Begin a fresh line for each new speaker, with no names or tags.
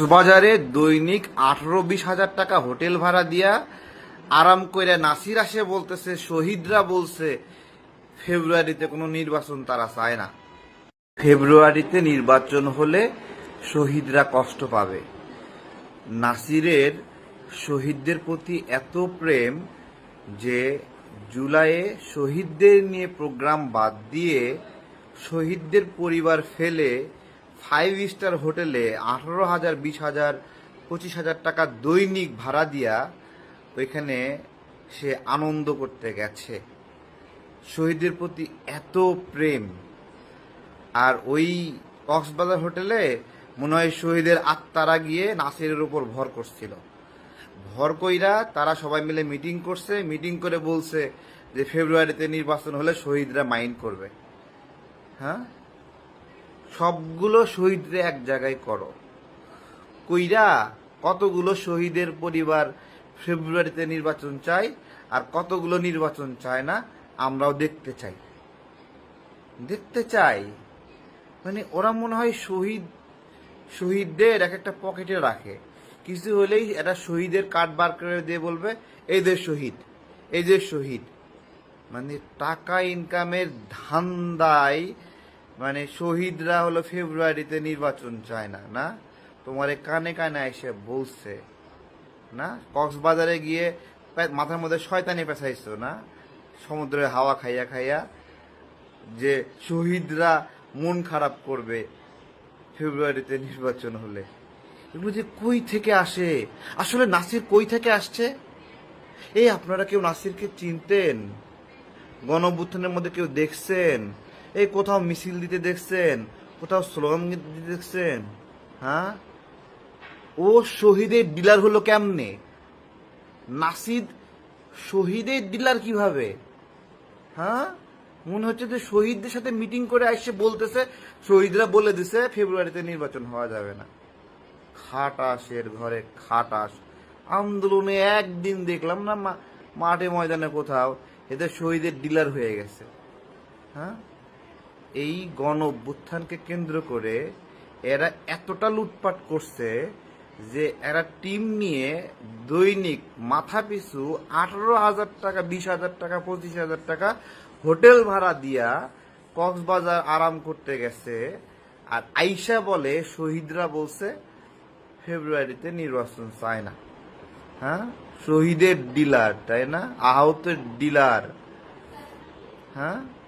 কক্সবাজারে দৈনিক আঠারো বিশ হাজার টাকা হোটেল ভাড়া দিয়া আরাম কইরা নাসির আসে বলতেছে, শহীদরা বলছে, ফেব্রুয়ারিতে কোনো নির্বাচন তারা চায় না। ফেব্রুয়ারিতে নির্বাচন হলে শহীদরা কষ্ট পাবে। নাসিরের শহীদদের প্রতি এত প্রেম যে জুলাইয়ে শহীদদের নিয়ে প্রোগ্রাম বাদ দিয়ে শহীদদের পরিবার ফেলে ফাইভ স্টার হোটেলে আঠারো হাজার, বিশ হাজার, পঁচিশ হাজার টাকা দৈনিক ভাড়া দিয়া ওইখানে সে আনন্দ করতে গেছে। শহীদদের প্রতি এত প্রেম। আর ওই কক্সবাজার হোটেলে মনে হয় শহীদের আত্মারা গিয়ে নাসিরের উপর ভর করছিল। ভর কইরা তারা সবাই মিলে মিটিং করছে। মিটিং করে বলছে যে, ফেব্রুয়ারিতে নির্বাচন হলে শহীদরা মাইন্ড করবে। হ্যাঁ? সবগুলো শহীদরে এক জায়গায় করো। কইরা কতগুলো শহীদের পরিবার ফেব্রুয়ারিতে নির্বাচন চায় আর কতগুলো নির্বাচন চায় না, আমরাও দেখতে চাই। দেখতে চাই? মানে ওরা মনে হয় শহীদ, শহীদদের এক একটা পকেটে রাখে। কিছু হলেই এটা শহীদের কার্ড বার করে দিয়ে বলবে, এই যে শহীদ, এই যে শহীদ। মানে টাকা ইনকামের ধান্দায় মানে শহীদরা হলো ফেব্রুয়ারিতে নির্বাচন চায় না না? তোমার কানে কানে এসে বলছে, না? কক্সবাজারে গিয়ে মাথার মধ্যে শয়তানি পেঁচাইছো, না? সমুদ্রের হাওয়া খাইয়া খাইয়া যে শহীদরা মন খারাপ করবে, ফেব্রুয়ারিতে নির্বাচন হলে। এগুলো যে কই থেকে আসে? আসলে নাসির কই থেকে আসছে? এই আপনারা কেউ নাসিরকে চিনতেন? গণঅভ্যুত্থানের মধ্যে কেউ দেখছেন? এই কোথাও মিছিল দিতে দেখছেন? কোথাও স্লোগান দিতে দেখছেন? হ্যাঁ? ও শহীদের ডিলার হলো কেমনে? নাসিদ শহীদের ডিলার কীভাবে? হ্যাঁ? মনে হচ্ছে যে শহীদদের সাথে মিটিং করে আসছে, বলতেছে, শহীদরা বলে দিছে, ফেব্রুয়ারিতে নির্বাচন হওয়া যাবে না। খাটাসের ঘরে খাটাস। আন্দোলনে একদিন দেখলাম না মাঠে ময়দানে কোথাও এদের শহীদের ডিলার হয়ে গেছে। হ্যাঁ? এই গণ অভ্যুত্থানকে কেন্দ্র করে এরা এতটা লুটপাট করছে যে এরা টিম নিয়ে দৈনিক মাথা পিছু আঠারো হাজার টাকা, বিশ হাজার টাকা, পঁচিশ হাজার টাকা হোটেল ভাড়া দিয়া কক্সবাজার আরাম করতে গেছে। আর আইসা বলে, শহীদরা বলছে, ফেব্রুয়ারিতে নির্বাচন চায় না। হ্যাঁ? শহীদের ডিলার, তাই না? আহতের ডিলার। হ্যাঁ?